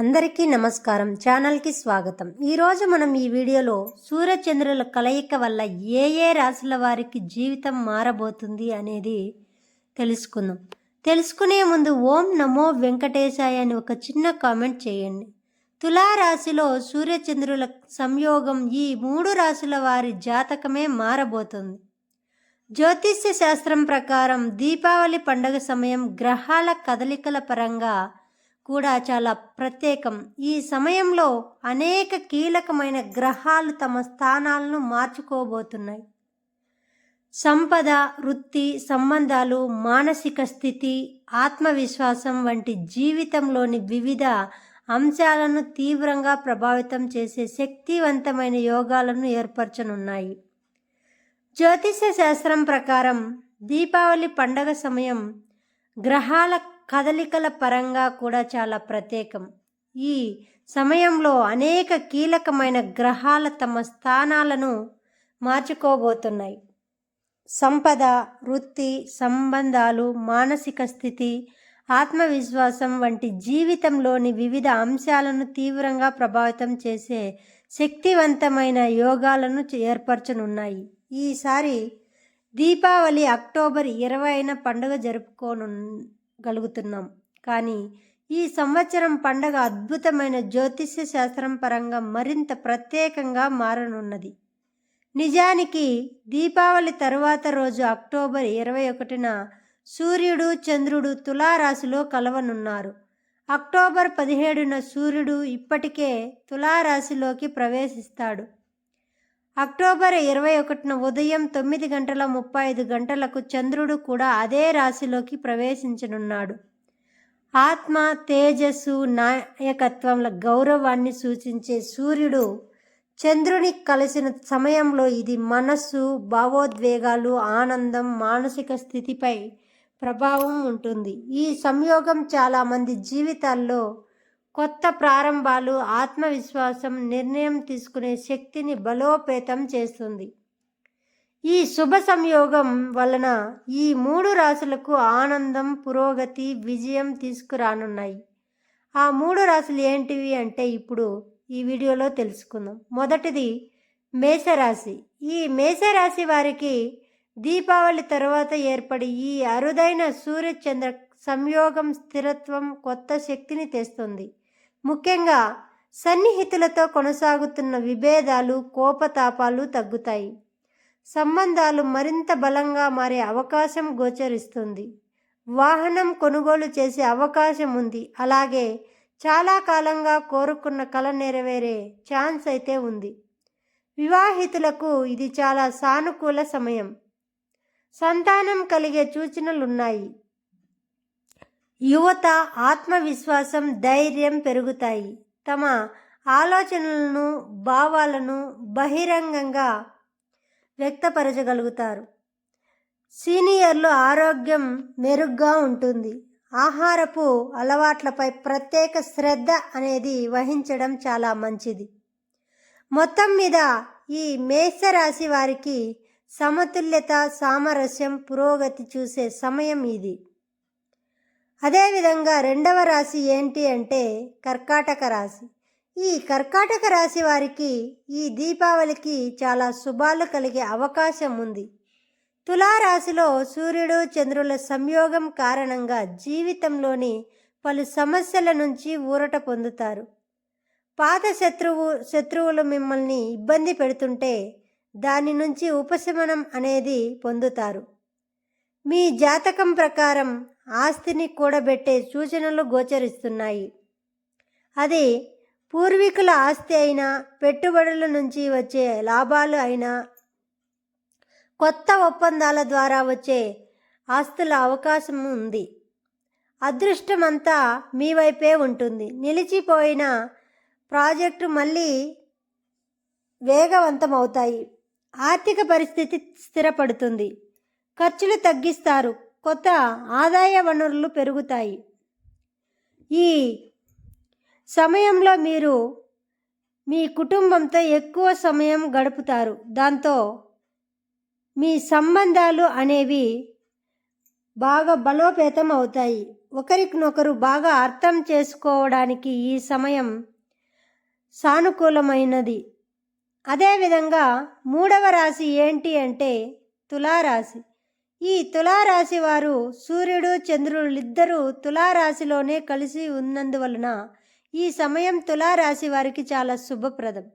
అందరికీ నమస్కారం ఛానల్కి స్వాగతం. ఈరోజు మనం ఈ వీడియోలో సూర్యచంద్రుల కలయిక వల్ల ఏ ఏ రాశుల వారికి జీవితం మారబోతుంది అనేది తెలుసుకుందాం. తెలుసుకునే ముందు ఓం నమో వెంకటేశాయ అని ఒక చిన్న కామెంట్ చేయండి. తులారాశిలో సూర్యచంద్రుల సంయోగం ఈ మూడు రాశుల వారి జాతకమే మారబోతుంది. జ్యోతిష్య శాస్త్రం ప్రకారం దీపావళి పండుగ సమయం గ్రహాల కదలికల పరంగా కూడా చాలా ప్రత్యేకం. ఈ సమయంలో అనేక కీలకమైన గ్రహాలు తమ స్థానాలను మార్చుకోబోతున్నాయి. సంపద వృత్తి సంబంధాలు మానసిక స్థితి ఆత్మవిశ్వాసం వంటి జీవితంలోని వివిధ అంశాలను తీవ్రంగా ప్రభావితం చేసే శక్తివంతమైన యోగాలను ఏర్పరచనున్నాయి. జ్యోతిష శాస్త్రం ప్రకారం దీపావళి పండగ సమయం గ్రహాల కదలికల పరంగా కూడా చాలా ప్రత్యేకం. ఈ సమయంలో అనేక కీలకమైన గ్రహాల తమ స్థానాలను మార్చుకోబోతున్నాయి. సంపద వృత్తి సంబంధాలు మానసిక స్థితి ఆత్మవిశ్వాసం వంటి జీవితంలోని వివిధ అంశాలను తీవ్రంగా ప్రభావితం చేసే శక్తివంతమైన యోగాలను ఏర్పరచనున్నాయి. ఈసారి దీపావళి అక్టోబర్ ఇరవైన పండుగ గలుగుతున్నాం. కానీ ఈ సంవత్సరం పండగ అద్భుతమైన జ్యోతిష్య శాస్త్రం పరంగా మరింత ప్రత్యేకంగా మారనున్నది. నిజానికి దీపావళి తరువాత రోజు అక్టోబర్ ఇరవై ఒకటిన సూర్యుడు చంద్రుడు తులారాశిలో కలవనున్నారు. అక్టోబర్ పదిహేడున సూర్యుడు ఇప్పటికే తులారాశిలోకి ప్రవేశిస్తాడు. అక్టోబర్ ఇరవై ఒకటిన ఉదయం తొమ్మిది గంటల ముప్పై ఐదు గంటలకు చంద్రుడు కూడా అదే రాశిలోకి ప్రవేశించనున్నాడు. ఆత్మ తేజస్సు నాయకత్వంల గౌరవాన్ని సూచించే సూర్యుడు చంద్రుని కలిసిన సమయంలో ఇది మనస్సు భావోద్వేగాలు ఆనందం మానసిక స్థితిపై ప్రభావం ఉంటుంది. ఈ సంయోగం చాలామంది జీవితాల్లో కొత్త ప్రారంభాలు ఆత్మవిశ్వాసం నిర్ణయం తీసుకునే శక్తిని బలోపేతం చేస్తుంది. ఈ శుభ సంయోగం వలన ఈ మూడు రాశులకు ఆనందం పురోగతి విజయం తీసుకురానున్నాయి. ఆ మూడు రాశులు ఏంటివి అంటే ఇప్పుడు ఈ వీడియోలో తెలుసుకుందాం. మొదటిది మేషరాశి. ఈ మేషరాశి వారికి దీపావళి తర్వాత ఏర్పడి ఈ అరుదైన సూర్యచంద్ర సంయోగం స్థిరత్వం కొత్త శక్తిని తెస్తుంది. ముఖ్యంగా సన్నిహితులతో కొనసాగుతున్న విభేదాలు కోపతాపాలు తగ్గుతాయి. సంబంధాలు మరింత బలంగా మారే అవకాశం గోచరిస్తుంది. వాహనం కొనుగోలు చేసే అవకాశం ఉంది. అలాగే చాలా కాలంగా కోరుకున్న కళ నెరవేరే ఛాన్స్ అయితే ఉంది. వివాహితులకు ఇది చాలా సానుకూల సమయం. సంతానం కలిగే సూచనలున్నాయి. యువత ఆత్మవిశ్వాసం ధైర్యం పెరుగుతాయి. తమ ఆలోచనలను భావాలను బహిరంగంగా వ్యక్తపరచగలుగుతారు. సీనియర్లు ఆరోగ్యం మెరుగ్గా ఉంటుంది. ఆహారపు అలవాట్లపై ప్రత్యేక శ్రద్ధ అనేది వహించడం చాలా మంచిది. మొత్తం మీద ఈ మేషరాశి వారికి సమతుల్యత సామరస్యం పురోగతి చూసే సమయం ఇది. అదేవిధంగా రెండవ రాశి ఏంటి అంటే కర్కాటక రాశి. ఈ కర్కాటక రాశి వారికి ఈ దీపావళికి చాలా శుభాలు కలిగే అవకాశం ఉంది. తులారాశిలో సూర్యుడు చంద్రుల సంయోగం కారణంగా జీవితంలోని పలు సమస్యల నుంచి ఊరట పొందుతారు. పాత శత్రువు శత్రువులు మిమ్మల్ని ఇబ్బంది పెడుతుంటే దాని నుంచి ఉపశమనం అనేది పొందుతారు. మీ జాతకం ప్రకారం ఆస్తిని కూడబెట్టే సూచనలు గోచరిస్తున్నాయి. అది పూర్వీకుల ఆస్తి అయినా పెట్టుబడుల నుంచి వచ్చే లాభాలు అయినా కొత్త ఒప్పందాల ద్వారా వచ్చే ఆస్తుల అవకాశం ఉంది. అదృష్టం అంతా మీ వైపే ఉంటుంది. నిలిచిపోయిన ప్రాజెక్టు మళ్ళీ వేగవంతమవుతాయి. ఆర్థిక పరిస్థితి స్థిరపడుతుంది. ఖర్చులు తగ్గిస్తారు. కొత్త ఆదాయ వనరులు పెరుగుతాయి. ఈ సమయంలో మీరు మీ కుటుంబంతో ఎక్కువ సమయం గడుపుతారు. దాంతో మీ సంబంధాలు అనేవి బాగా బలోపేతం అవుతాయి. ఒకరికొకరు బాగా అర్థం చేసుకోవడానికి ఈ సమయం సానుకూలమైనది. అదేవిధంగా మూడవ రాశి ఏంటి అంటే తులారాశి. ఈ తులారాశి వారు సూర్యుడు చంద్రులిద్దరూ ఇద్దరూ తులారాశిలోనే కలిసి ఉన్నందువలన ఈ సమయం తులారాశి వారికి చాలా శుభప్రదం.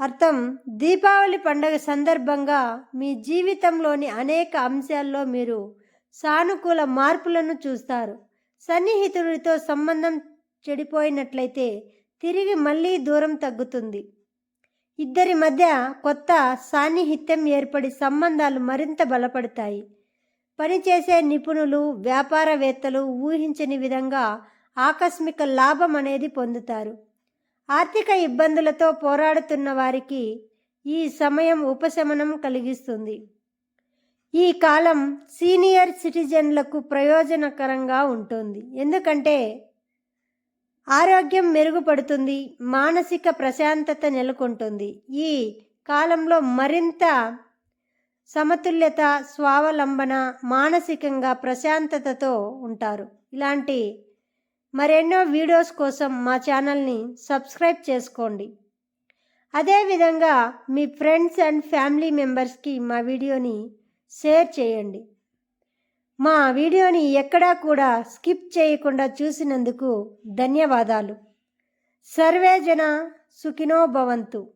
అర్థం దీపావళి పండగ సందర్భంగా మీ జీవితంలోని అనేక అంశాల్లో మీరు సానుకూల మార్పులను చూస్తారు. సన్నిహితుడితో సంబంధం చెడిపోయినట్లయితే తిరిగి మళ్ళీ దూరం తగ్గుతుంది. ఇద్దరి మధ్య కొత్త సాన్నిహిత్యం ఏర్పడి సంబంధాలు మరింత బలపడతాయి. పనిచేసే నిపుణులు వ్యాపారవేత్తలు ఊహించని విధంగా ఆకస్మిక లాభం అనేది పొందుతారు. ఆర్థిక ఇబ్బందులతో పోరాడుతున్న వారికి ఈ సమయం ఉపశమనం కలిగిస్తుంది. ఈ కాలం సీనియర్ సిటిజన్లకు ప్రయోజనకరంగా ఉంటుంది. ఎందుకంటే ఆరోగ్యం మెరుగుపడుతుంది మానసిక ప్రశాంతత నెలకొంటుంది. ఈ కాలంలో మరింత సమతుల్యత స్వావలంబన మానసికంగా ప్రశాంతతతో ఉంటారు. ఇలాంటి మరెన్నో వీడియోస్ కోసం మా ఛానల్ని సబ్స్క్రైబ్ చేసుకోండి. అదేవిధంగా మీ ఫ్రెండ్స్ అండ్ ఫ్యామిలీ మెంబర్స్కి మా వీడియోని షేర్ చేయండి. మా వీడియోని ఎక్కడా కూడా స్కిప్ చేయకుండా చూసినందుకు ధన్యవాదాలు. సర్వే జన సుఖినో భవంతు.